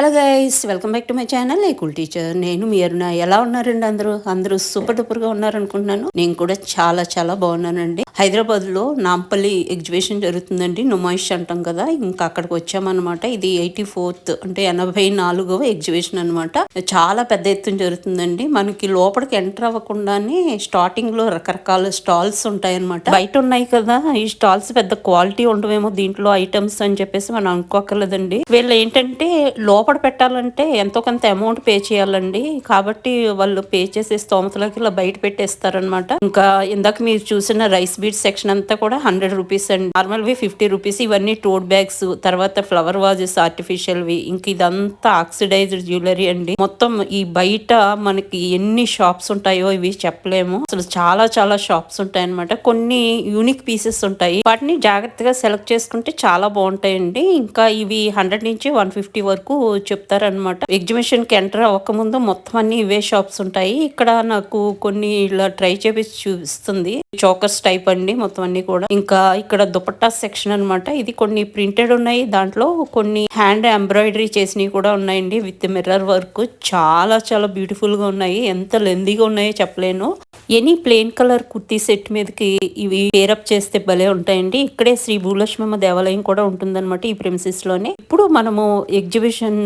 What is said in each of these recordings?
Hello guys welcome back to my channel. Cool teacher నేను మీ అరుణ. ఎలా ఉన్నారండి అందరూ? అందరూ సూపర్ డూపర్గా ఉన్నారనుకుంటున్నాను. నేను కూడా చాలా చాలా బాగున్నానండి. హైదరాబాద్లో నాంపల్లి ఎగ్జిబిషన్ జరుగుతుందండి. నుమాయిష్ అంటాం కదా ఇంకా అక్కడికి వచ్చామన్నమాట. ఇది ఎయిటీ ఫోర్త్ అంటే ఎనభై నాలుగవ ఎగ్జిబిషన్ అనమాట చాలా పెద్ద ఎత్తున జరుగుతుందండి. మనకి లోపలికి ఎంటర్ అవ్వకుండానే స్టార్టింగ్లో రకరకాల స్టాల్స్ ఉంటాయి అనమాట బయట ఉన్నాయి కదా ఈ స్టాల్స్ పెద్ద క్వాలిటీ ఉండవేమో దీంట్లో ఐటమ్స్ అని చెప్పేసి మనం అనుకోకర్లేదండి వీళ్ళు ఏంటంటే లోపల పెట్టాలంటే ఎంతో కొంత అమౌంట్ పే చేయాలండి. కాబట్టి వాళ్ళు పే చేసే స్తోమతలకి ఇలా బయట పెట్టేస్తారనమాట ఇంకా ఇందాక మీరు చూసిన రైస్ బీట్ సెక్షన్ అంతా కూడా హండ్రెడ్ రూపీస్ అండి. నార్మల్ వి ఫిఫ్టీ రూపీస్ ఇవన్నీ టోట్ బ్యాగ్స్ తర్వాత ఫ్లవర్ వాజెస్ ఆర్టిఫిషియల్ వి ఇంక ఇదంతా ఆక్సిడైజ్డ్ జ్యువెలరీ అండి. మొత్తం ఈ బయట మనకి ఎన్ని షాప్స్ ఉంటాయో ఇవి చెప్పలేము. అసలు చాలా చాలా షాప్స్ ఉంటాయి అనమాట కొన్ని యూనిక్ పీసెస్ ఉంటాయి. వాటిని జాగ్రత్తగా సెలెక్ట్ చేసుకుంటే చాలా బాగుంటాయండి. ఇంకా ఇవి హండ్రెడ్ నుంచి వన్ ఫిఫ్టీ వరకు చెప్తారనమాట ఎగ్జిబిషన్కి ఎంటర్ అవ్వకముందు మొత్తం అన్ని ఇవే షాప్స్ ఉంటాయి. ఇక్కడ నాకు కొన్ని ఇలా ట్రై చేపించి చూపిస్తుంది. చోకర్స్ టైప్ అండి మొత్తం అన్ని కూడా. ఇంకా ఇక్కడ దుపట్టా సెక్షన్ అనమాట ఇది కొన్ని ప్రింటెడ్ ఉన్నాయి. దాంట్లో కొన్ని హ్యాండ్ ఎంబ్రాయిడరీ చేసినవి కూడా ఉన్నాయండి. With mirror work. చాలా చాలా బ్యూటిఫుల్గా ఉన్నాయి. ఎంత లెందీగా ఉన్నాయో చెప్పలేను. Any plain colour kurti set మీదకి ఇవి పేరప్ చేస్తే భలే ఉంటాయండి. ఇక్కడే శ్రీ భూలక్ష్మమ్మ దేవాలయం కూడా ఉంటుందన్నమాట ఈ ప్రిమిసిస్లోనే ఇప్పుడు మనము ఎగ్జిబిషన్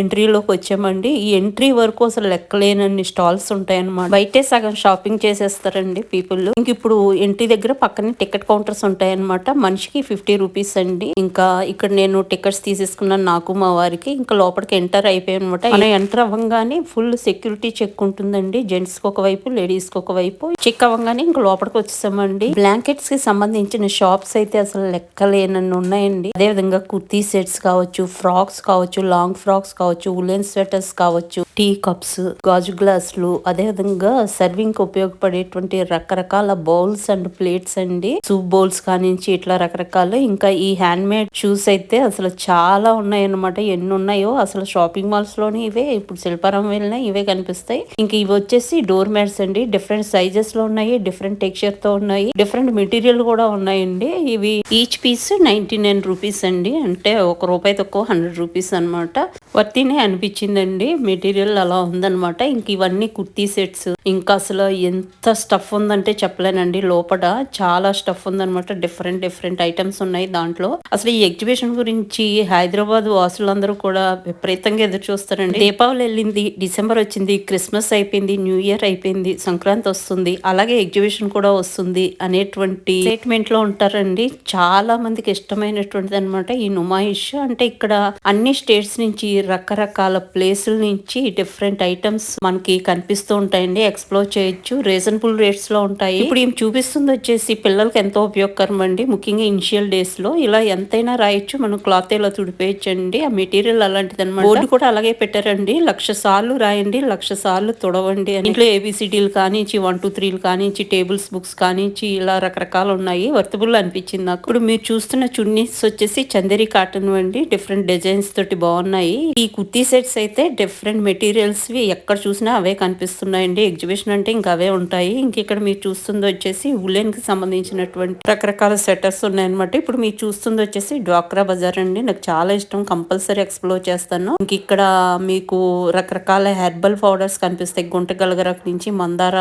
ఎంట్రీలోకి వచ్చామండి. ఈ ఎంట్రీ వరకు అసలు లెక్కలేనన్ని స్టాల్స్ ఉంటాయన్నమాట. బయటే సగం షాపింగ్ చేసేస్తారండి పీపుల్. ఇంక ఇప్పుడు ఎంట్రీ దగ్గర పక్కనే టికెట్ కౌంటర్స్ ఉంటాయన్నమాట. మనిషికి ఫిఫ్టీ రూపీస్ అండి. ఇంకా ఇక్కడ నేను టికెట్స్ తీసేసుకున్నాను నాకు మా వారికి. ఇంకా లోపలికి ఎంటర్ అయిపోయాయి అనమాట మనం ఎంటర్ అవ్వగానే ఫుల్ సెక్యూరిటీ చెక్ ఉంటుందండి. జెంట్స్కి ఒకవైపు లేడీస్కి ఒకవైపు చెక్ అవ్వగానే ఇంకా లోపలికి వచ్చేసామండి. బ్లాంకెట్స్కి సంబంధించిన షాప్స్ అయితే అసలు లెక్కలేనన్ని ఉన్నాయండి. అదే విధంగా కుర్తీ సెట్స్ కావచ్చు ఫ్రాక్స్ కావచ్చు లాంగ్ ఫ్రాక్స్ కావచ్చు ఉలెన్ స్వెటర్స్ కావచ్చు టీ కప్స్ గాజు గ్లాసులు అదే విధంగా సర్వింగ్కి ఉపయోగపడేటువంటి రకరకాల బౌల్స్ అండ్ ప్లేట్స్ అండి. సూప్ బౌల్స్ కానించి ఇట్లా రకరకాలు. ఇంకా ఈ హ్యాండ్ మేడ్ షూస్ అయితే అసలు చాలా ఉన్నాయి అన్నమాట ఎన్ని ఉన్నాయో అసలు షాపింగ్ మాల్స్లోని ఇవే. ఇప్పుడు శిల్పారం వెళ్ళినా ఇవే కనిపిస్తాయి. ఇంకా ఇవి వచ్చేసి డోర్ మ్యాట్స్ అండి. డిఫరెంట్ సైజెస్లో ఉన్నాయి డిఫరెంట్ టెక్స్చర్తో ఉన్నాయి డిఫరెంట్ మెటీరియల్ కూడా ఉన్నాయండి. ఇవి each piece ninety nine rupees అండి. అంటే ఒక రూపాయి తక్కువ హండ్రెడ్ రూపీస్ అనమాట వర్తినే అనిపించిందండి. మెటీరియల్ అలా ఉందన్నమాట. ఇంక ఇవన్నీ కుర్తీ సెట్స్. ఇంకా అసలు ఎంత స్టఫ్ ఉందంటే చెప్పలేనండి. లోపల చాలా స్టఫ్ ఉందనమాట డిఫరెంట్ డిఫరెంట్ ఐటమ్స్ ఉన్నాయి దాంట్లో. అసలు ఈ ఎగ్జిబిషన్ గురించి హైదరాబాద్ వాసులందరూ కూడా విపరీతంగా ఎదురు చూస్తారండి. దీపావళి వెళ్ళింది డిసెంబర్ వచ్చింది క్రిస్మస్ అయిపోయింది న్యూ ఇయర్ అయిపోయింది సంక్రాంతి వస్తుంది అలాగే ఎగ్జిబిషన్ కూడా వస్తుంది అనేటువంటి స్టేట్మెంట్లో ఉంటారండి. చాలా మందికి ఇష్టమైనటువంటిది అనమాట ఈ నుమాయిష్. అంటే ఇక్కడ అన్ని స్టేట్స్ నుంచి రకరకాల ప్లేసుల నుంచి డిఫరెంట్ ఐటమ్స్ మనకి కనిపిస్తూ ఉంటాయండి. ఎక్స్ప్లోర్ చేయొచ్చు. రీజనబుల్ రేట్స్లో ఉంటాయి. ఇప్పుడు ఏం చూపిస్తుంది వచ్చేసి పిల్లలకి ఎంతో ఉపయోగకరం అండి. ముఖ్యంగా ఇనిషియల్ డేస్లో ఇలా ఎంతైనా రాయొచ్చు. మనం క్లాత్ ఇలా తుడిపేయచ్చండి. ఆ మెటీరియల్ అలాంటిది అనమాట బోర్డు కూడా అలాగే పెట్టారండి. లక్ష సార్లు రాయండి. లక్ష సార్లు తుడవండి ఇంట్లో ఏబిసిడీలు కానించి వన్ టూ త్రీలు కానించి టేబుల్స్ బుక్స్ కానించి ఇలా రకరకాలు ఉన్నాయి. వర్తబుల్ అనిపించింది నాకు. ఇప్పుడు మీరు చూస్తున్న చున్నీస్ వచ్చేసి చందేరి కాటన్ అండి. డిఫరెంట్ డిజైన్స్ తోటి బాగున్నాయి. ఈ కుర్తీ సెట్స్ అయితే డిఫరెంట్ మెటీరియల్స్ వి ఎక్కడ చూసినా అవే కనిపిస్తున్నాయండి. ఎగ్జిబిషన్ అంటే ఇంకా అవే ఉంటాయి. ఇంక ఇక్కడ మీరు చూస్తుంది వచ్చేసి ఉలెన్కి సంబంధించినటువంటి రకరకాల సెటర్స్ ఉన్నాయన్నమాట. ఇప్పుడు మీరు చూస్తుంది వచ్చేసి డ్వాక్రా బజార్ అండి. నాకు చాలా ఇష్టం. కంపల్సరీ ఎక్స్ప్లోర్ చేస్తాను. ఇంక ఇక్కడ మీకు రకరకాల హెర్బల్ పౌడర్స్ కనిపిస్తాయి. గుంట గలగరకు నుంచి మందార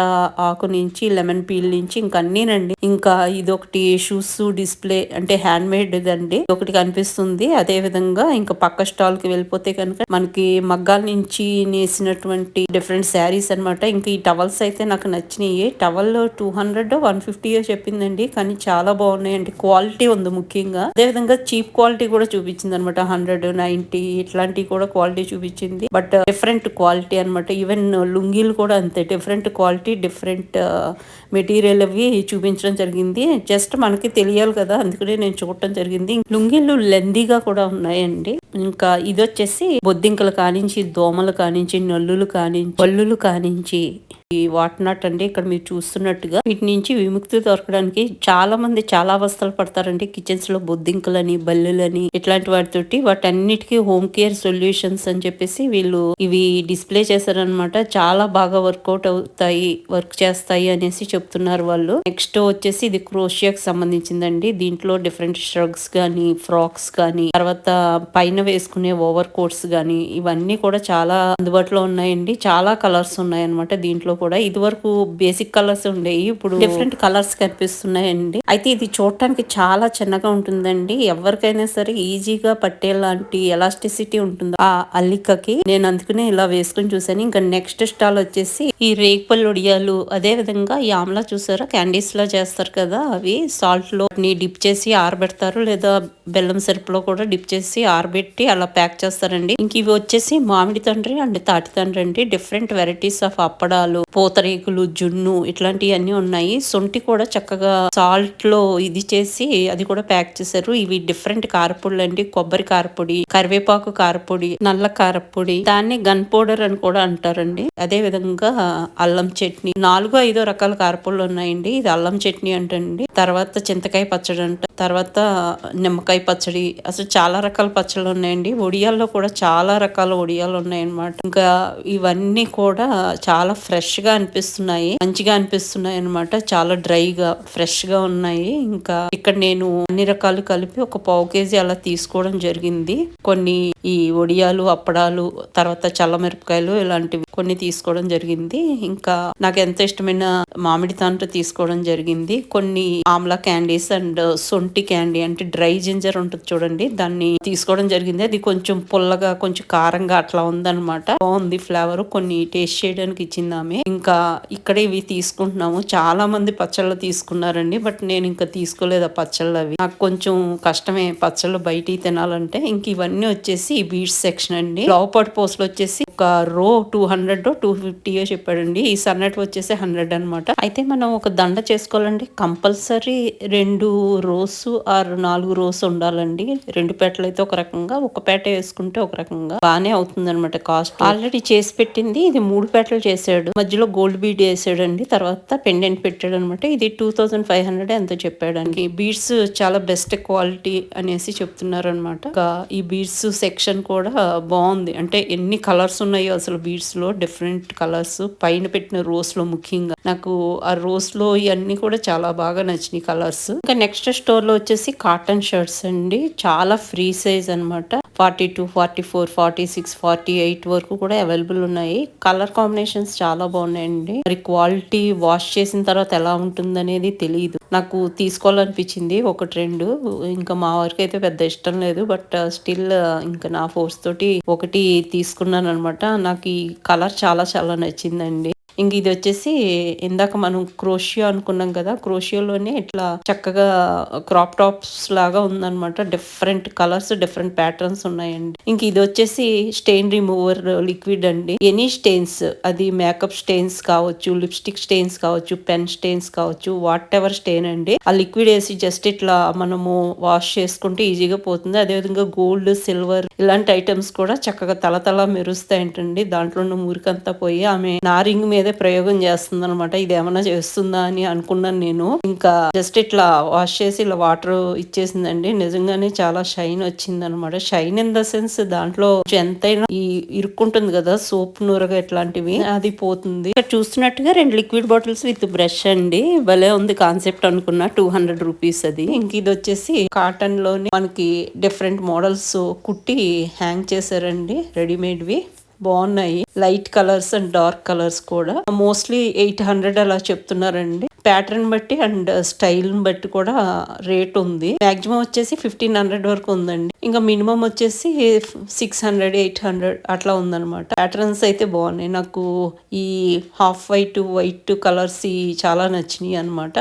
ఆకు నుంచి లెమన్ పీల్ నుంచి ఇంకా అన్నీనండి. ఇంకా ఇది ఒకటి షూస్ డిస్ప్లే అంటే హ్యాండ్ మేడ్ అండి ఒకటి కనిపిస్తుంది. అదే విధంగా ఇంకా పక్క స్టాల్కి వెళ్ళిపోతే కనుక మనకి మగ్గాల నుంచి నేసినటువంటి డిఫరెంట్ శారీస్ అనమాట ఇంకా ఈ టవల్స్ అయితే నాకు నచ్చినాయి towel two hundred one fifty చెప్పిందండి. కానీ చాలా బాగున్నాయండి. క్వాలిటీ ఉంది ముఖ్యంగా. అదే విధంగా చీప్ క్వాలిటీ కూడా చూపించింది అనమాట హండ్రెడ్ నైన్టీ ఇట్లాంటివి కూడా క్వాలిటీ చూపించింది. బట్ డిఫరెంట్ క్వాలిటీ అనమాట ఈవెన్ లుంగీలు కూడా అంతే. డిఫరెంట్ క్వాలిటీ డిఫరెంట్ మెటీరియల్ అవి చూపించడం జరిగింది. జస్ట్ మనకి తెలియాలి కదా. అందుకనే నేను చూడటం జరిగింది. లుంగీలు లెందీగా కూడా ఉన్నాయండి. ఇంకా ఇది వచ్చేసి బొద్దింకలు కానించి దోమలు కానించి నల్లులు కానించి పళ్ళులు కానించి ఈ వాట్నాట్ అండి ఇక్కడ మీరు చూస్తున్నట్టుగా వీటి నుంచి విముక్తి దొరకడానికి చాలా మంది చాలా అవస్థలు పడతారండి. కిచెన్స్లో బొద్దింకలని బల్లులని ఇట్లాంటి వాటితోటి వాటన్నిటికీ హోమ్ కేర్ సొల్యూషన్స్ అని చెప్పేసి వీళ్ళు ఇవి డిస్ప్లే చేశారనమాట చాలా బాగా వర్కౌట్ అవుతాయి వర్క్ చేస్తాయి అనేసి చెప్తున్నారు వాళ్ళు. నెక్స్ట్ వచ్చేసి ఇది క్రోషియాకి సంబంధించిందండి. దీంట్లో డిఫరెంట్ స్ట్రగ్స్ కానీ ఫ్రాక్స్ కానీ తర్వాత పైన వేసుకునే ఓవర్ కోట్స్ కానీ ఇవన్నీ కూడా చాలా అందుబాటులో ఉన్నాయండి. చాలా కలర్స్ ఉన్నాయన్నమాట దీంట్లో కూడా. ఇది వరకు బేసిక్ కలర్స్ ఉండేవి ఇప్పుడు డిఫరెంట్ కలర్స్ కనిపిస్తున్నాయండి. అయితే ఇది చూడటానికి చాలా చిన్నగా ఉంటుందండి. ఎవరికైనా సరే ఈజీగా పట్టేలాంటి ఎలాస్టిసిటీ ఉంటుంది ఆ అల్లికకి నేను అందుకనే ఇలా వేసుకుని చూసాను ఇంకా నెక్స్ట్ స్టాల్ వచ్చేసి ఈ రేగుపల్లి ఒడియాలు అదే విధంగా ఈ ఆమ్లా చూసారా? క్యాండీస్ లా చేస్తారు కదా అవి. సాల్ట్లో డిప్ చేసి ఆరబెడతారు లేదా బెల్లం సిరప్లో కూడా డిప్ చేసి ఆరబెట్టి అలా ప్యాక్ చేస్తారు. చేస్తారండి. ఇంక ఇవి వచ్చేసి మామిడి తండ్రి అండ్ తాటి తండ్రి అండి. డిఫరెంట్ వెరైటీస్ ఆఫ్ అప్పడాలు పూతరేకులు జున్ను ఇట్లాంటివన్నీ ఉన్నాయి. సొంటి కూడా చక్కగా సాల్ట్లో ఇది చేసి అది కూడా ప్యాక్ చేశారు. ఇవి డిఫరెంట్ కారపొడులు అండి. కొబ్బరి కారపొడి కరివేపాకు కారపొడి నల్ల కారపొడి దాన్ని గన్ పౌడర్ అని కూడా అంటారండి. అదే విధంగా అల్లం చట్నీ. నాలుగు ఐదో రకాల కారపొడులు ఉన్నాయండి. ఇది అల్లం చట్నీ అంటండి. తర్వాత చింతకాయ పచ్చడి అంట. తర్వాత నిమ్మకాయ పచ్చడి. అసలు చాలా రకాల పచ్చళ్ళు ఉన్నాయండి. ఒడియాల్లో కూడా చాలా రకాల ఒడియాలు ఉన్నాయన్నమాట. ఇంకా ఇవన్నీ కూడా చాలా ఫ్రెష్గా అనిపిస్తున్నాయి. మంచిగా అనిపిస్తున్నాయి అనమాట చాలా డ్రైగా ఫ్రెష్గా ఉన్నాయి. ఇంకా ఇక్కడ నేను అన్ని రకాలు కలిపి ఒక పావు కేజీ అలా తీసుకోవడం జరిగింది. కొన్ని ఈ ఒడియాలు అప్పడాలు తర్వాత చల్లమిరపకాయలు ఇలాంటివి కొన్ని తీసుకోవడం జరిగింది. ఇంకా నాకు ఎంత ఇష్టమైన మామిడి తాండ్ర తీసుకోవడం జరిగింది. కొన్ని ఆమ్లా క్యాండీస్ అండ్ సొంటి క్యాండీ అంటే డ్రై జింజర్ ఉంటుంది చూడండి. దాన్ని తీసుకోవడం జరిగింది. అది కొంచెం పుల్లగా కొంచెం కారంగా అట్లా ఉందన్నమాట. బాగుంది ఫ్లేవర్. కొన్ని టేస్ట్ చేయడానికి ఇచ్చింది ఆమె. ఇంకా ఇక్కడ ఇవి తీసుకుంటున్నాము. చాలా మంది పచ్చళ్ళు తీసుకున్నారండి బట్ నేను ఇంకా తీసుకోలేదు ఆ పచ్చళ్ళు అవి. నాకు కొంచెం కష్టమే పచ్చళ్ళు బయట తినాలంటే. ఇంక ఇవన్నీ వచ్చేసి ఈ బీచ్ సెక్షన్ అండి. లోపటి పోస్ట్లు వచ్చేసి ఒక రో టూ హండ్రెడ్ టూ ఫిఫ్టీ చెప్పాడండి. ఈ సన్నట్ వచ్చేసి హండ్రెడ్ అనమాట అయితే మనం ఒక దండ చేసుకోవాలండి. కంపల్సరీ రెండు రోస్ ఆర్ నాలుగు రోస్ ఉండాలండి. రెండు పేటలు అయితే ఒక రకంగా ఒక పేట వేసుకుంటే ఒక రకంగా బాగానే అవుతుంది అనమాట కాస్ట్. ఆల్రెడీ చేసి పెట్టింది. ఇది మూడు పేటలు చేశాడు. మధ్యలో గోల్డ్ బీడ్ వేసాడండి. తర్వాత పెండెంట్ పెట్టాడు అనమాట ఇది టూ థౌసండ్ ఫైవ్ హండ్రెడ్ ఎంతో చెప్పాడండి. బీడ్స్ చాలా బెస్ట్ క్వాలిటీ అనేసి చెప్తున్నారు అనమాట ఈ బీడ్స్ సెక్షన్ కూడా బాగుంది. అంటే ఎన్ని కలర్స్ ఉన్నాయో అసలు బీడ్స్లో డిఫరెంట్ కలర్స్. పైన పెట్టిన రోస్లో ముఖ్యంగా. నాకు ఆ రోస్లో ఇవన్నీ కూడా చాలా బాగా నచ్చినాయి కలర్స్. ఇంకా నెక్స్ట్ స్టోర్లో వచ్చేసి కాటన్ షర్ట్స్ అండి. చాలా ఫ్రీ సైజ్ అనమాట forty two forty four forty six forty eight వరకు కూడా అవైలబుల్ ఉన్నాయి. కలర్ కాంబినేషన్స్ చాలా బాగున్నాయండి. మరి క్వాలిటీ వాష్ చేసిన తర్వాత ఎలా ఉంటుంది అనేది తెలియదు నాకు తీసుకోవాలనిపించింది ఒకటి రెండు. ఇంకా మా వారికి అయితే పెద్ద ఇష్టం లేదు. బట్ స్టిల్ ఇంకా నా ఫోర్స్ తోటి ఒకటి తీసుకున్నాను అనమాట నాకు ఈ కలర్ చాలా చాలా నచ్చిందండి. ఇంక ఇది వచ్చేసి ఇందాక మనం క్రోషియో అనుకున్నాం కదా క్రోషియోలోనే ఇట్లా చక్కగా క్రాప్ టాప్స్ లాగా ఉందన్నమాట. డిఫరెంట్ కలర్స్ డిఫరెంట్ ప్యాటర్న్స్ ఉన్నాయండి. ఇంక ఇది వచ్చేసి స్టెయిన్ రిమూవర్ లిక్విడ్ అండి. ఎనీ స్టెయిన్స్ అది మేకప్ స్టెయిన్స్ కావచ్చు లిప్స్టిక్ స్టెయిన్స్ కావచ్చు పెన్ స్టెయిన్స్ కావచ్చు వాట్ ఎవర్ స్టెయిన్ అండి. ఆ లిక్విడ్ వేసి జస్ట్ ఇట్లా మనము వాష్ చేసుకుంటే ఈజీగా పోతుంది. అదేవిధంగా గోల్డ్ సిల్వర్ ఇలాంటి ఐటమ్స్ కూడా చక్కగా తల తల మెరుస్తాయంటండి. దాంట్లో ఉన్న మురికంతా పోయి ఆమె నారింగ్ మీద మీదే ప్రయోగం చేస్తుంది అనమాట ఇది ఏమైనా చేస్తుందా అని అనుకున్నాను నేను. ఇంకా జస్ట్ ఇట్లా వాష్ చేసి ఇలా వాటర్ ఇచ్చేసిందండి. నిజంగానే చాలా షైన్ వచ్చింది అనమాట షైన్ ఇన్ ద సెన్స్ దాంట్లో ఎంతైనా ఈ ఇరుక్కుంటుంది కదా సోప్ నూరగా ఇట్లాంటివి అది పోతుంది. ఇక్కడ చూస్తున్నట్టుగా రెండు లిక్విడ్ బాటిల్స్ విత్ బ్రష్ అండి. భలే ఉంది కాన్సెప్ట్ అనుకున్నా టూ హండ్రెడ్ రూపీస్ అది. ఇంక ఇది వచ్చేసి కాటన్లోని మనకి డిఫరెంట్ మోడల్స్ కుట్టి హ్యాంగ్ చేశారండి రెడీమేడ్ వి. బాగున్నాయి. Light colours and dark colours కూడా. మోస్ట్లీ ఎయిట్ హండ్రెడ్ అలా చెప్తున్నారండి. ప్యాటర్న్ బట్టి అండ్ స్టైల్ బట్టి కూడా రేట్ ఉంది. మాక్సిమం వచ్చేసి ఫిఫ్టీన్ హండ్రెడ్ వరకు ఉందండి. ఇంకా మినిమం వచ్చేసి సిక్స్ హండ్రెడ్ ఎయిట్ హండ్రెడ్ అట్లా ఉందన్నమాట. ప్యాటర్న్స్ అయితే బాగున్నాయి. నాకు ఈ హాఫ్ వైట్ వైట్ కలర్స్ చాలా నచ్చినాయి అనమాట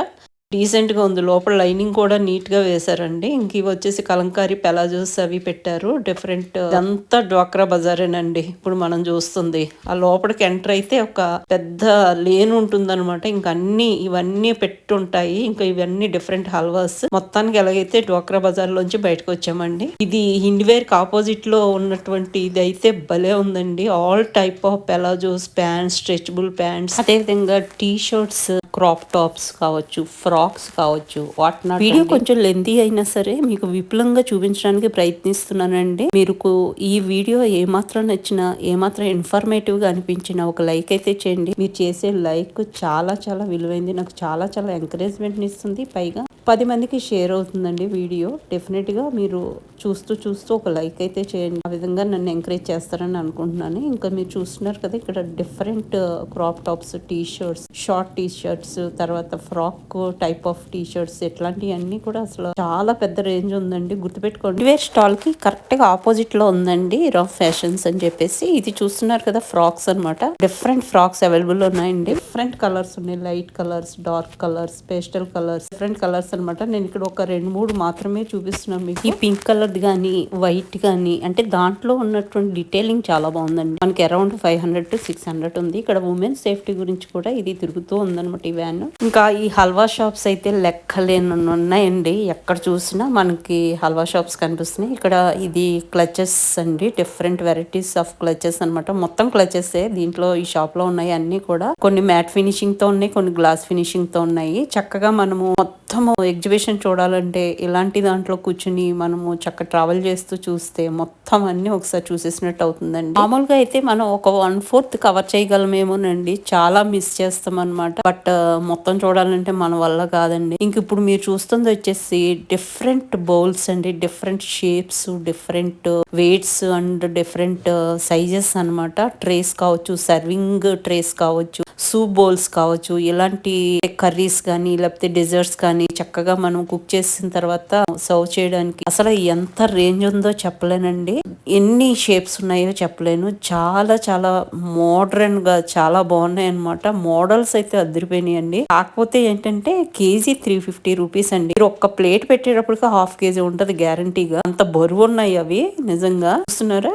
డీసెంట్గా ఉంది. లోపల లైనింగ్ కూడా నీట్గా వేశారండి. ఇంక ఇవి వచ్చేసి కలంకారీ పెలాజోస్ అవి పెట్టారు. డిఫరెంట్ అంతా డ్వాక్రా బజారేనండి. ఇప్పుడు మనం చూస్తుంది. ఆ లోపలికి ఎంటర్ అయితే ఒక పెద్ద లేన్ ఉంటుంది అనమాట ఇంకా అన్ని ఇవన్నీ పెట్టుంటాయి. ఇంకా ఇవన్నీ డిఫరెంట్ హల్వాస్. మొత్తానికి ఎలాగైతే డ్వాక్రా బజార్ లోంచి బయటకు వచ్చామండి. ఇది హిండ్వేర్కి ఆపోజిట్లో ఉన్నటువంటి ఇది అయితే భలే ఉందండి. All type of palazzos pants stretchable pants. అదే విధంగా టీ షర్ట్స్ క్రాప్ టాప్స్ కావచ్చు ఫ్రాక్ ఫ్రాక్స్ కావచ్చు వాట్ నాట్ వీడియో కొంచెం లెంతీ అయినా సరే మీకు విపులంగా చూపించడానికి ప్రయత్నిస్తున్నానండి. మీకు ఈ వీడియో ఏమాత్రం నచ్చినా ఏమాత్రం ఇన్ఫర్మేటివ్గా అనిపించినా ఒక లైక్ అయితే చేయండి. మీరు చేసే లైక్ చాలా చాలా విలువైంది. నాకు చాలా చాలా ఎంకరేజ్మెంట్ ఇస్తుంది. పైగా పది మందికి షేర్ అవుతుందండి వీడియో. డెఫినెట్గా మీరు చూస్తూ చూస్తూ ఒక లైక్ అయితే చేయండి. ఆ విధంగా నన్ను ఎంకరేజ్ చేస్తారని అనుకుంటున్నాను. ఇంకా మీరు చూస్తున్నారు కదా ఇక్కడ different crop tops T shirts short T shirts తర్వాత frock type of T shirts ఇట్లాంటివన్నీ కూడా అసలు చాలా పెద్ద రేంజ్ ఉందండి. గుర్తుపెట్టుకోండి. వేర్ స్టాల్కి కరెక్ట్గా ఆపోజిట్లో ఉందండి. రఫ్ ఫ్యాషన్స్ అని చెప్పేసి. ఇది చూస్తున్నారు కదా ఫ్రాక్స్ అన్నమాట. డిఫరెంట్ ఫ్రాక్స్ అవైలబుల్ ఉన్నాయండి. డిఫరెంట్ కలర్స్ ఉన్నాయి. Light colours dark colours pastel colours different colours అన్నమాట. నేను ఇక్కడ ఒక రెండు మూడు మాత్రమే చూపిస్తున్నాను మీకు. ఈ పింక్ కలర్ కానీ వైట్ కానీ అంటే దాంట్లో ఉన్నటువంటి డీటెయిలింగ్ చాలా బాగుందండి. మనకి around five hundred to six hundred ఉంది. ఇక్కడ ఉమెన్ సేఫ్టీ గురించి కూడా ఇది తిరుగుతూ ఉందన్నమాట ఈ వ్యాన్ ఇంకా ఈ హల్వా షాప్స్ అయితే లెక్కలేని ఉన్నాయండి. ఎక్కడ చూసినా మనకి హల్వా షాప్స్ కనిపిస్తున్నాయి. ఇక్కడ ఇది క్లచెస్ అండి. డిఫరెంట్ వెరైటీస్ ఆఫ్ క్లచెస్ అన్నమాట. మొత్తం క్లచెస్ దీంట్లో ఈ షాప్లో ఉన్నాయి అన్ని కూడా. కొన్ని మ్యాట్ ఫినిషింగ్తో ఉన్నాయి కొన్ని గ్లాస్ ఫినిషింగ్తో ఉన్నాయి. చక్కగా మనము మొత్తము ఎగ్జిబిషన్ చూడాలంటే ఇలాంటి దాంట్లో కూర్చుని మనము చక్క ట్రావెల్ చేస్తూ చూస్తే మొత్తం అన్ని ఒకసారి చూసేసినట్టు అవుతుందండి. మామూలుగా అయితే మనం ఒక వన్ ఫోర్త్ కవర్ చేయగలమేమోనండి. చాలా మిస్ చేస్తాం అనమాట బట్ uh, మొత్తం చూడాలంటే మన వల్ల కాదండి. ఇంక ఇప్పుడు మీరు చూస్తుంది వచ్చేసి డిఫరెంట్ బౌల్స్ అండి. Different shapes different weights and different sizes అన్నమాట. ట్రేస్ కావచ్చు సర్వింగ్ ట్రేస్ కావచ్చు సూప్ బౌల్స్ కావచ్చు ఇలాంటి కర్రీస్ కానీ లేకపోతే డెజర్ట్స్ కానీ చక్కగా మనం కుక్ చేసిన తర్వాత సర్వ్ చేయడానికి అసలు ఎంత రేంజ్ ఉందో చెప్పలేనండి. ఎన్ని షేప్స్ ఉన్నాయో చెప్పలేను. చాలా చాలా మోడర్న్గా చాలా బాగున్నాయి అనమాట మోడల్స్ అయితే అదిరిపోయినాయండి. కాకపోతే ఏంటంటే కేజీ త్రీ ఫిఫ్టీ రూపీస్ అండి. మీరు ఒక్క ప్లేట్ పెట్టేటప్పటికి హాఫ్ కేజీ ఉంటుంది గ్యారంటీగా అంత బరువు ఉన్నాయి అవి నిజంగా. చూస్తున్నారా?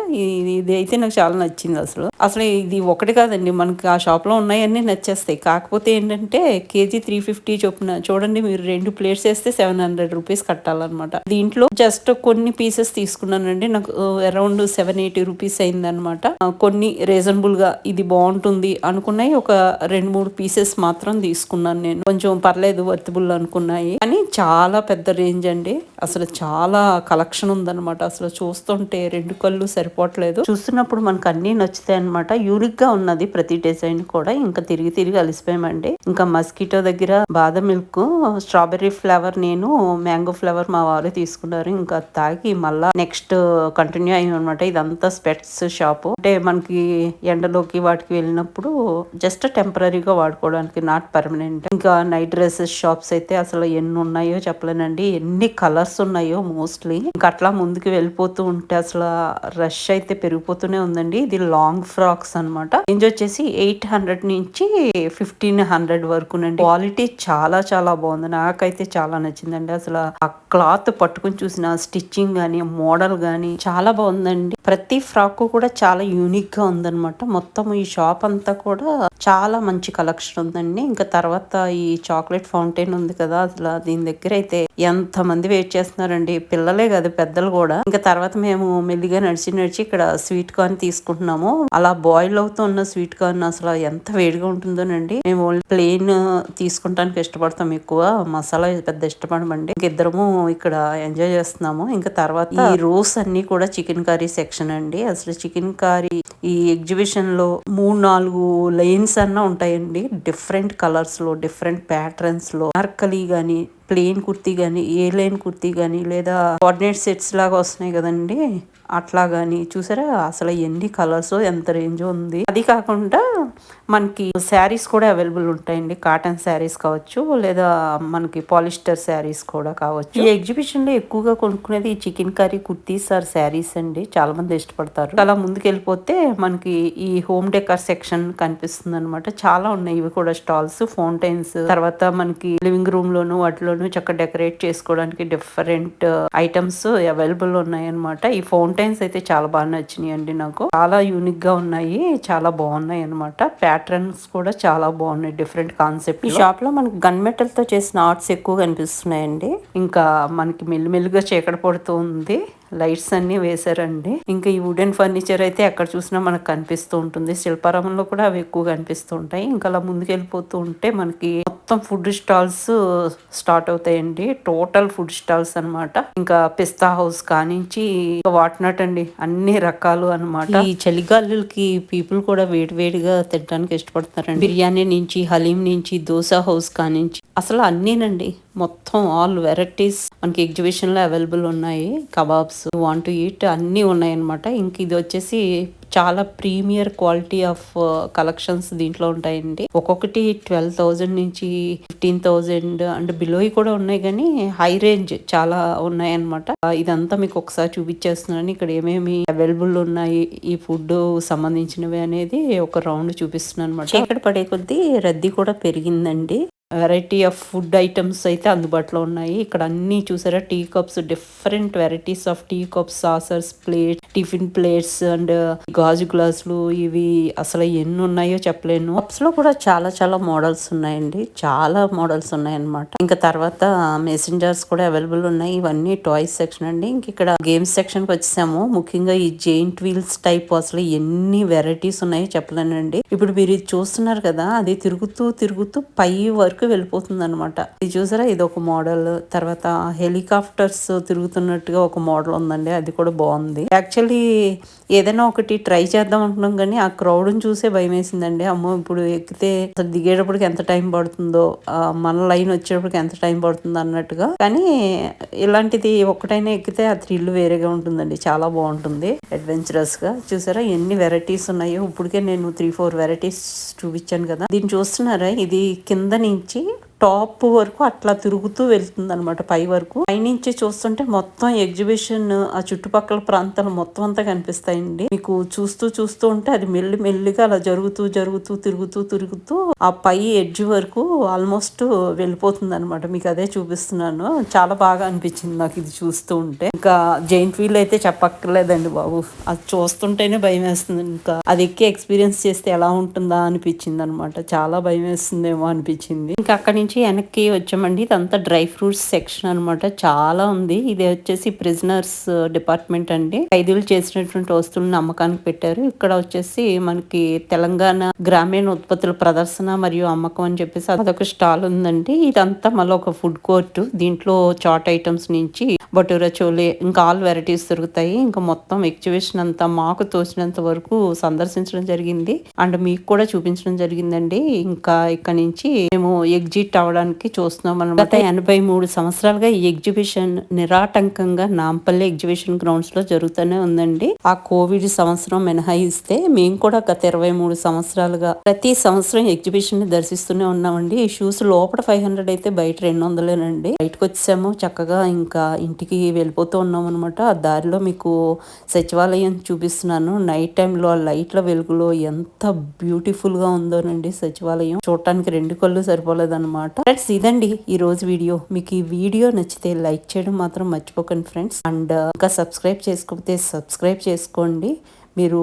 ఇది అయితే నాకు చాలా నచ్చింది అసలు. అసలు ఇది ఒకటి కాదండి. మనకి ఆ షాప్లో ఉన్నాయన్నీ నచ్చేస్తాయి. కాకపోతే ఏంటంటే కేజీ త్రీ ఫిఫ్టీ చొప్పున చూడండి మీరు రెండు ప్లేట్స్ వేస్తే సెవెన్ హండ్రెడ్ రూపీస్ కట్టాలన్నమాట. దీంట్లో జస్ట్ కొన్ని పీసెస్ తీసుకున్నానండి. నాకు ఎర్ర అరౌండ్ సెవెన్ ఎయిటీ రూపీస్ అయిందనమాట కొన్ని రీజనబుల్గా ఇది బాగుంటుంది అనుకున్నాయి. ఒక రెండు మూడు పీసెస్ మాత్రం తీసుకున్నాను నేను. కొంచెం పర్లేదు వర్తిబుల్ అనుకున్నాయి. కానీ చాలా పెద్ద రేంజ్ అండి. అసలు చాలా కలెక్షన్ ఉందన్నమాట. అసలు చూస్తుంటే రెండు కళ్ళు సరిపోవట్లేదు. చూస్తున్నప్పుడు మనకు అన్ని నచ్చుతాయి అనమాట యూనిక్గా ఉన్నది ప్రతి డిజైన్ కూడా. ఇంకా తిరిగి తిరిగి అలిసిపోయామండి. ఇంకా మస్కిటో దగ్గర బాదం మిల్క్ స్ట్రాబెర్రీ ఫ్లేవర్ నేను మ్యాంగో ఫ్లేవర్ మా వారు తీసుకున్నారు. ఇంకా తాగి మళ్ళా నెక్స్ట్ కంటిన్యూ అయి అనమాట ఇదంతా స్పెట్స్ షాప్. అంటే మనకి ఎండలోకి వాటికి వెళ్ళినప్పుడు జస్ట్ టెంపరీగా వాడుకోవడానికి నాట్ పర్మనెంట్ ఇంకా నైట్ డ్రెస్సెస్ షాప్స్ అయితే అసలు ఎన్ని ఉన్నాయో చెప్పలేనండి. ఎన్ని కలర్స్ ఉన్నాయో మోస్ట్లీ ఇంకా అట్లా ముందుకు వెళ్ళిపోతూ ఉంటే అసలు రష్ అయితే పెరిగిపోతూనే ఉందండి. ఇది లాంగ్ ఫ్రాక్స్ అనమాట రేంజ్ వచ్చేసి ఎయిట్ హండ్రెడ్ నుంచి ఫిఫ్టీన్ హండ్రెడ్ వరకునండి. క్వాలిటీ చాలా చాలా బాగుంది. నాకైతే చాలా నచ్చిందండి. అసలు ఆ క్లాత్ పట్టుకుని చూసిన స్టిచ్చింగ్ కానీ మోడల్ కానీ చాలా బాగుంది. బాగుందండి ప్రతి ఫ్రాక్ కూడా చాలా యూనిక్గా ఉందన్నమాట. మొత్తం ఈ షాప్ అంతా కూడా చాలా మంచి కలెక్షన్ ఉందండి. ఇంకా తర్వాత ఈ చాక్లెట్ ఫౌంటైన్ ఉంది కదా అసలు దీని దగ్గర అయితే ఎంత మంది వెయిట్ చేస్తున్నారండి. పిల్లలే కదా పెద్దలు కూడా. ఇంకా తర్వాత మేము మెల్లిగా నడిచి నడిచి ఇక్కడ స్వీట్ కార్న్ తీసుకుంటున్నాము. అలా బాయిల్ అవుతూ ఉన్న స్వీట్ కార్న్ అసలు ఎంత వేడిగా ఉంటుందోనండి. మేము ప్లేన్ తీసుకుంటానికి ఇష్టపడతాం ఎక్కువ. మసాలా పెద్ద ఇష్టపడమండి. ఇద్దరము ఇక్కడ ఎంజాయ్ చేస్తున్నాము. ఇంకా తర్వాత ఈ రోస్ అన్ని కూడా చికెన్ కర్రీ సెక్షన్ అండి. అసలు చికెన్ కర్రీ ఈ ఎగ్జిబిషన్లో మూడు నాలుగు లైన్స్ అన్న ఉంటాయండి. డిఫరెంట్ కలర్స్లో డిఫరెంట్ ప్యాటర్న్స్లో. అర్కలి కానీ ప్లెయిన్ కుర్తీ కానీ ఏ లైన్ కుర్తీ కానీ లేదా కోఆర్డినేట్ సెట్స్ లాగా వస్తున్నాయి కదండి. అట్లా కానీ చూసారా? అసలు ఎన్ని కలర్స్ ఎంత రేంజ్ ఉంది. అది కాకుండా మనకి శారీస్ కూడా అవైలబుల్ ఉంటాయండి. కాటన్ శారీస్ కావచ్చు లేదా మనకి పాలిస్టర్ శారీస్ కూడా కావచ్చు. ఈ ఎగ్జిబిషన్లో ఎక్కువగా కొనుక్కునేది chicken curry kurtis or saris అండి. చాలా మంది ఇష్టపడతారు. అలా ముందుకెళ్ళిపోతే మనకి ఈ హోమ్ డెకర్ సెక్షన్ కనిపిస్తుంది అనమాట చాలా ఉన్నాయి. ఇవి కూడా స్టాల్స్ ఫౌంటైన్స్. తర్వాత మనకి లివింగ్ రూమ్ లోను వాటిలోను చక్కగా డెకరేట్ చేసుకోవడానికి డిఫరెంట్ ఐటమ్స్ అవైలబుల్ ఉన్నాయి అనమాట ఈ ఫౌంటైన్స్ అయితే చాలా బాగా నచ్చినాయి అండి నాకు. చాలా యూనిక్గా ఉన్నాయి. చాలా బాగున్నాయి అనమాట ప్యాటర్న్స్ కూడా చాలా బాగున్నాయి డిఫరెంట్ కాన్సెప్ట్ ఈ షాప్లో మనకి గన్ మెటల్తో చేసిన ఆర్ట్స్ ఎక్కువ కనిపిస్తున్నాయండి ఇంకా మనకి మెల్లిమెల్లిగా చీకటి పడుతూ ఉంది. లైట్స్ అన్ని వేశారండి. ఇంకా ఈ వుడెన్ ఫర్నిచర్ అయితే ఎక్కడ చూసినా మనకు కనిపిస్తూ ఉంటుంది. శిల్పారామంలో కూడా అవి ఎక్కువ కనిపిస్తూ ఉంటాయి. ఇంకా అలా ముందుకెళ్ళిపోతూ ఉంటే మనకి మొత్తం ఫుడ్ స్టాల్స్ స్టార్ట్ అవుతాయండి. టోటల్ ఫుడ్ స్టాల్స్ అన్నమాట. ఇంకా పిస్తా హౌస్ కానించి వాట్నట్ అండి. అన్ని రకాలు అన్నమాట. ఈ చలిగాలులకి పీపుల్ కూడా వేడి వేడిగా తినడానికి ఇష్టపడతారండి బిర్యానీ నుంచి హలీం నుంచి దోశ హౌస్ కానించి అసలు అన్నీనండి. మొత్తం ఆల్ వెరైటీస్ మనకి ఎగ్జిబిషన్లో అవైలబుల్ ఉన్నాయి. కబాబ్స్ వాంట్ టు ఈట్ అన్నీ ఉన్నాయన్నమాట. ఇంక ఇది వచ్చేసి చాలా ప్రీమియర్ క్వాలిటీ ఆఫ్ కలెక్షన్స్ దీంట్లో ఉంటాయండి. ఒక్కొక్కటి ట్వెల్వ్ థౌజండ్ నుంచి ఫిఫ్టీన్ థౌజండ్ అండ్ బిలో కూడా ఉన్నాయి కానీ హై రేంజ్ చాలా ఉన్నాయన్నమాట. ఇదంతా మీకు ఒకసారి చూపించేస్తున్నాను. ఇక్కడ ఏమేమి అవైలబుల్ ఉన్నాయి ఈ ఫుడ్ సంబంధించినవి అనేది ఒక రౌండ్ చూపిస్తున్నాను అనమాట ఇక్కడ పడే కొద్దీ రద్దీ కూడా పెరిగిందండి. వెరైటీ ఆఫ్ ఫుడ్ ఐటమ్స్ అయితే అందుబాటులో ఉన్నాయి. ఇక్కడ అన్ని చూసారా? Tea cups different varieties of tea cups saucers plate tiffin plates and గాజు గ్లాసులు ఇవి అసలు ఎన్ని ఉన్నాయో చెప్పలేను. కప్స్లో కూడా చాలా చాలా మోడల్స్ ఉన్నాయండి. చాలా మోడల్స్ ఉన్నాయన్నమాట. ఇంకా తర్వాత uh, మెసెంజర్స్ కూడా అవైలబుల్ ఉన్నాయి. ఇవన్నీ టాయ్స్ సెక్షన్ అండి. ఇంక ఇక్కడ గేమ్స్ సెక్షన్కి వచ్చేసాము. ముఖ్యంగా ఈ జెయింట్ వీల్స్ టైప్ అసలు ఎన్ని వెరైటీస్ ఉన్నాయో చెప్పలేనండి. ఇప్పుడు మీరు ఇది చూస్తున్నారు కదా అది తిరుగుతూ తిరుగుతూ పై వరకు వెళ్ళిపోతుంది అనమాట ఇది చూసారా? ఇది ఒక మోడల్. తర్వాత హెలికాప్టర్స్ తిరుగుతున్నట్టుగా ఒక మోడల్ ఉందండి. అది కూడా బాగుంది. యాక్చువల్లీ ఏదైనా ఒకటి ట్రై చేద్దాం అనుకున్నాం కానీ ఆ క్రౌడ్ చూసే భయం వేసిందండి. అమ్మో ఇప్పుడు ఎక్కితే అసలు దిగేటప్పటికి ఎంత టైం పడుతుందో మన లైన్ వచ్చేటప్పటికి ఎంత టైం పడుతుందో అన్నట్టుగా. కానీ ఇలాంటిది ఒకటైనా ఎక్కితే ఆ థ్రిల్ వేరేగా ఉంటుందండి. చాలా బాగుంటుంది. అడ్వెంచరస్గా చూసారా? ఎన్ని వెరైటీస్ ఉన్నాయో. ఇప్పటికే నేను త్రీ ఫోర్ వెరైటీస్ చూపించాను కదా. దీన్ని చూస్తున్నారా? ఇది కింద నుంచి Richie. టాప్ వరకు అట్లా తిరుగుతూ వెళ్తుంది అనమాట పై వరకు. పైనుంచి చూస్తుంటే మొత్తం ఎగ్జిబిషన్ ఆ చుట్టుపక్కల ప్రాంతాలు మొత్తం అంతా కనిపిస్తాయండి. మీకు చూస్తూ చూస్తూ ఉంటే అది మెల్లి మెల్లిగా అలా జరుగుతూ జరుగుతూ తిరుగుతూ తిరుగుతూ ఆ పై ఎడ్జ్ వరకు ఆల్మోస్ట్ వెళ్ళిపోతుంది అనమాట మీకు అదే చూపిస్తున్నాను. చాలా బాగా అనిపించింది నాకు ఇది చూస్తూ ఉంటే. ఇంకా జైంట్ వీల్ అయితే చెప్పక్కర్లేదండి బాబు. అది చూస్తుంటేనే భయం వేస్తుంది. ఇంకా అది ఎక్కి ఎక్స్పీరియన్స్ చేస్తే ఎలా ఉంటుందా అనిపించింది అనమాట చాలా భయం వేస్తుందేమో అనిపించింది. ఇంకా అక్కడి నుంచి వెనక్కి వచ్చామండి. ఇదంతా డ్రై ఫ్రూట్స్ సెక్షన్ అన్నమాట. చాలా ఉంది. ఇది వచ్చేసి ప్రిజనర్స్ డిపార్ట్మెంట్ అండి. ఖైదీలు చేసినటువంటి వస్తువులను అమ్మకానికి పెట్టారు. ఇక్కడ వచ్చేసి మనకి తెలంగాణ గ్రామీణ ఉత్పత్తుల ప్రదర్శన మరియు అమ్మకం అని చెప్పేసి అదొక స్టాల్ ఉందండి. ఇదంతా మళ్ళీ ఒక ఫుడ్ కోర్ట్. దీంట్లో చాట్ ఐటమ్స్ నుంచి బటూరా చోలే ఇంకా ఆల్ వెరైటీస్ దొరుకుతాయి. ఇంకా మొత్తం ఎగ్జిబిషన్ అంతా మాకు తోచినంత వరకు సందర్శించడం జరిగింది. అండ్ మీకు కూడా చూపించడం జరిగిందండి. ఇంకా ఇక్కడ నుంచి మేము ఎగ్జిట్ అవడానికి చూస్తున్నాం అనమాట గత ఎనభై మూడు సంవత్సరాలుగా ఈ ఎగ్జిబిషన్ నిరాటంకంగా నాంపల్లి ఎగ్జిబిషన్ గ్రౌండ్స్లో జరుగుతూనే ఉందండి. ఆ కోవిడ్ సంవత్సరం మినహాయిస్తే మేము కూడా గత ఇరవై మూడు సంవత్సరాలుగా ప్రతి సంవత్సరం ఎగ్జిబిషన్ని దర్శిస్తూనే ఉన్నామండి. ఈ షూస్ లోపల ఫైవ్ హండ్రెడ్ అయితే బయట రెండు వందలేనండి. బయటకు వచ్చాము చక్కగా. ఇంకా ఇంటికి వెళ్ళిపోతూ ఉన్నాం అనమాట ఆ దారిలో మీకు సచివాలయం చూపిస్తున్నాను. నైట్ టైంలో ఆ లైట్ల వెలుగులో ఎంత బ్యూటిఫుల్గా ఉందోనండి సచివాలయం. చూడటానికి రెండు కళ్ళు సరిపోలేదన్నమాట. ఫ్రెండ్స్ ఇదండి ఈ రోజు వీడియో. మీకు ఈ వీడియో నచ్చితే లైక్ చేయడం మాత్రం మర్చిపోకండి ఫ్రెండ్స్. అండ్ ఇంకా సబ్స్క్రైబ్ చేసుకోకపోతే సబ్స్క్రైబ్ చేసుకోండి. మీరు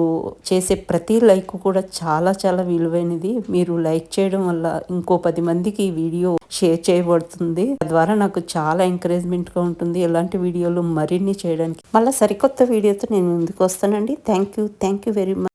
చేసే ప్రతి లైక్ కూడా చాలా చాలా విలువైనది. మీరు లైక్ చేయడం వల్ల ఇంకో పది మందికి ఈ వీడియో షేర్ చేయబడుతుంది. తద్వారా నాకు చాలా ఎంకరేజ్మెంట్గా ఉంటుంది. ఇలాంటి వీడియోలు మరిన్ని చేయడానికి. మళ్ళీ సరికొత్త వీడియోతో నేను ముందుకు వస్తానండి. Thank you thank you very much